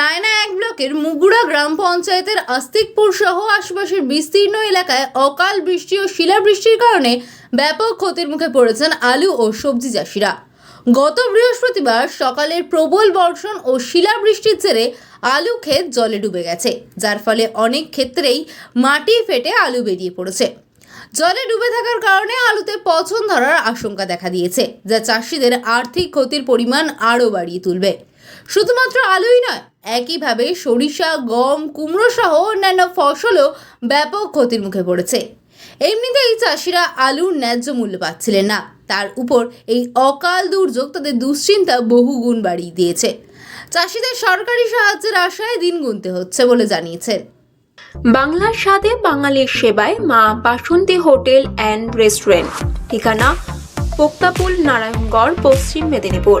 রায়না এক ব্লকের মুগুড়া গ্রাম পঞ্চায়েতের আস্তিকপুর সহ আশপাশের বিস্তীর্ণ এলাকায় অকাল বৃষ্টি ও শিলাবৃষ্টির কারণে ব্যাপক ক্ষতির মুখে পড়েছেন আলু ও সবজি চাষিরা। গত বৃহস্পতিবার সকালের প্রবল বর্ষণ ও শিলাবৃষ্টির জেরে আলু ক্ষেত জলে ডুবে গেছে, যার ফলে অনেক ক্ষেত্রেই মাটি ফেটে আলু বেরিয়ে পড়েছে। জলে ডুবে থাকার কারণে আলুতে পচন ধরার আশঙ্কা দেখা দিয়েছে, যা চাষিদের আর্থিক ক্ষতির পরিমাণ আরও বাড়িয়ে তুলবে। শুধুমাত্র আলুই নয়, একইভাবে সরিষা, গম, কুমড়ো সহ অন্যান্য ফসলও ব্যাপক ক্ষতির মুখে পড়েছে। এমনিতেই চাষিরা আলুর ন্যায্য মূল্য পাচ্ছিলেন না। তার উপর এই অকাল দুর্যোগ তাদের দুশ্চিন্তা বহুগুণ বাড়িয়ে দিয়েছে। চাষিদের সরকারি সাহায্যের আশায় দিন গুনতে হচ্ছে বলে জানিয়েছেন। বাংলার স্বাদে বাঙালির সেবায় মা বাসন্তী হোটেল অ্যান্ড রেস্টুরেন্ট। ঠিকানা পোক্তাপুল নারায়ণগড়, পশ্চিম মেদিনীপুর।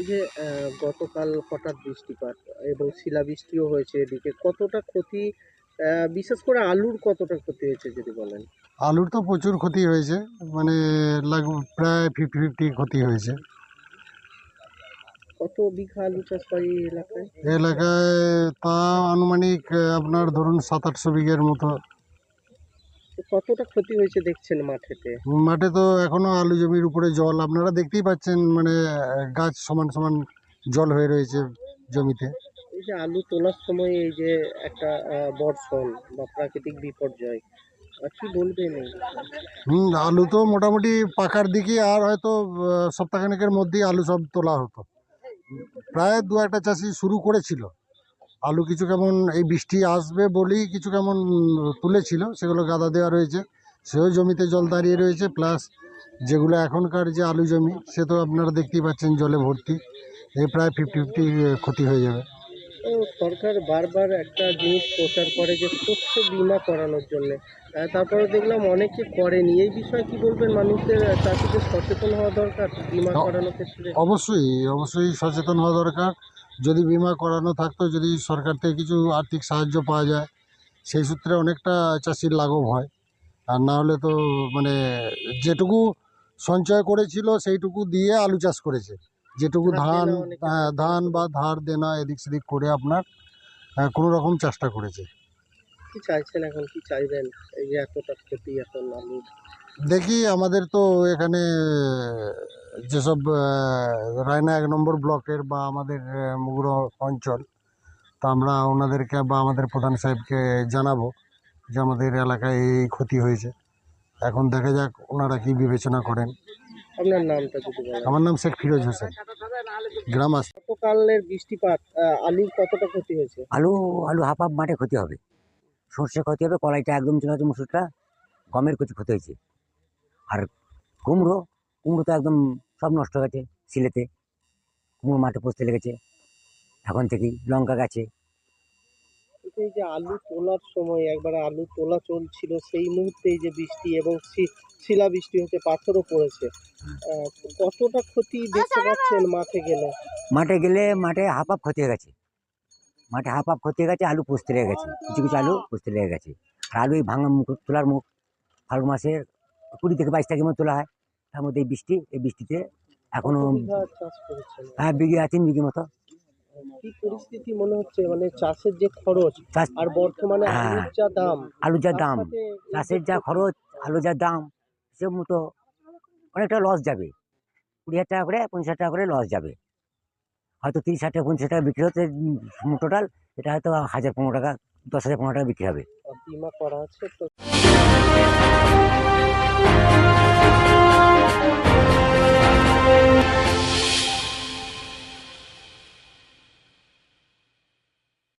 এই যে গতকাল হঠাৎ বৃষ্টিপাত এবং শিলাবৃষ্টিও হয়েছে এদিকে কতটা ক্ষতি বিশেষ করে আলুর কতটা ক্ষতি হয়েছে যদি বলেন? আলুর তো প্রচুর ক্ষতি হয়েছে মানে লাগ প্রায় ফিফটি ফিফটি ক্ষতি হয়েছে। কত বিঘা আলু চাষ এই এলাকায়? এলাকায় তা আনুমানিক আপনার ধরুন সাত আটশো বিঘের মতো কতটা ক্ষতি হয়েছে দেখছেন মাঠেতে? মাঠে তো এখনও আলু জমির উপরে জল আপনারা দেখতেই পাচ্ছেন মানে গাছ সমান সমান জল হয়ে রয়েছে জমিতে। এই যে আলু তোলার সময় এই যে একটা বর্ষণ বা প্রাকৃতিক বিপর্যয় কি বলবেন হুম আলু তো মোটামুটি পাকার দিকে আর হয়তো সপ্তাহখানেকের মধ্যেই আলু সব তোলা হতো। প্রায় দু একটা চাষি শুরু করেছিল। আলু কিছু কেমন এই বৃষ্টি আসবে বলেই কিছু কেমন তুলেছিল সেগুলো গাদা দেওয়া রয়েছে। সেও জমিতে জল দাঁড়িয়ে রয়েছে প্লাস যেগুলো এখনকার যে আলু জমি সে তো আপনারা দেখতেই পাচ্ছেন জলে ভর্তি। এ প্রায় ফিফটি ফিফটি ক্ষতি হয়ে যাবে। সরকার বারবার একটা জিনিস প্রচার করে যে শস্য বীমা করানোর জন্য। তারপরে দেখলাম অনেকে করেনি। এই বিষয়ে কি বলবেন? মানুষের চাষিদের সচেতন হওয়া দরকার বিমা করানোর ক্ষেত্রে? অবশ্যই অবশ্যই সচেতন হওয়া দরকার। যদি বিমা করানো থাকতো যদি সরকার থেকে কিছু আর্থিক সাহায্য পাওয়া যায় সেই সূত্রে অনেকটা চাষির লাঘব হয়। আর না হলে তো মানে যেটুকু সঞ্চয় করেছিল সেইটুকু দিয়ে আলু চাষ করেছে। যেটুকু ধান হ্যাঁ, ধান বা ধার দেনা এদিক সেদিক করে আপনার কোনো রকম চাষটা করেছে। কি চাইছেন এখন? কি চাইবেন? এই এতটা ক্ষতি এখন আলুর দেখি আমাদের তো এখানে যেসব রায়না এক নম্বর ব্লকের বা আমাদের মুগুরো অঞ্চল তা আমরা ওনাদেরকে বা আমাদের প্রধান সাহেবকে জানাব যে আমাদের এলাকায় এই ক্ষতি হয়েছে। এখন দেখা যাক ওনারা কি বিবেচনা করেন। আপনার নামটা যদি বলেন। আমার নাম শেখ ফিরোজ হোসেন গ্রাম আস গতকালের বৃষ্টিপাত আলুর কতটা ক্ষতি হয়েছে? আলু আলু হাফ হাফ মাঠে ক্ষতি হবে। সর্ষে ক্ষতি হবে কলাইটা একদম চলে যাচ্ছে মুসুরটা গমের কিছু ক্ষতি হয়েছে। আর কুমড়ো কুমড়ো তো একদম সব নষ্ট হয়ে গেছে সিলেতে কুমড়ো মাঠে পচতে লেগেছে। এখন থেকেই লঙ্কা গাছে। এই যে আলু তোলার সময় একবার আলু তোলা চলছিল সেই মুহূর্তে যে বৃষ্টি এবং শিলা বৃষ্টি হচ্ছে পাথরও পড়েছে। কতটা ক্ষতি দেখতে পাচ্ছেন মাঠে গেলে? মাঠে গেলে মাঠে হাফ হাফ ক্ষতি হয়ে গেছে। মাঠে হাফ হাফ ক্ষতি হয়ে গেছে আলু পুষতে লেগে গেছে। কিছু কিছু আলু পুষতে লেগে গেছে। আর আলু এই ভাঙা মুখ তোলার মুখ। ফাল্গুন মাসের কুড়ি থেকে বাইশ তারিখের মধ্যে তোলা হয়। তার মধ্যে এই বৃষ্টি এই বৃষ্টিতে এখনও হ্যাঁ বিঘে তিন বিঘে মতো। কি পরিস্থিতি মনে হচ্ছে? মানে চাষের যে খরচ আর বর্তমানে হ্যাঁ। আলুর যা দাম আলুর যা দাম চাষের যা খরচ আলু যা দাম সে মতো অনেকটা লস যাবে। কুড়ি হাজার টাকা করে পঞ্চাশ হাজার টাকা করে লস যাবে। হয়তো তিরিশ হাজার টাকা পঞ্চাশ টাকা বিক্রি হচ্ছে টোটাল এটা হয়তো হাজার পনেরো টাকা দশ হাজার পনেরো টাকা বিক্রি হবে। বিমা করা আছে তো?